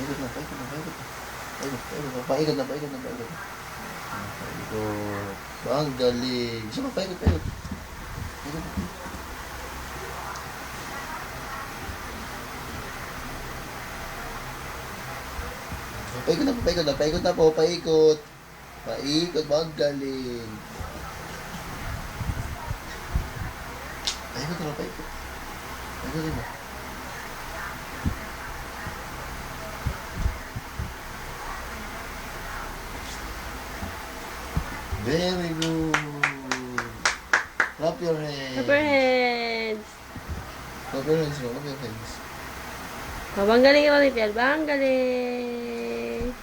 Paikot na, paikot na, paikot na. Paikot, paikot na, paikot na, paikot na, paikot na. Paikot. Ang galing. Gusto mo, paikot, paikot. Paikot na. Paikot na po, paikot na, paikot na po, paikot. Paikot, ang galing. Paikot na, paikot. Paikot na. Very good. Clap your hands. Clap your hands. Clap your hands. Clap your hands. Ah, Bang galing, Bang galing.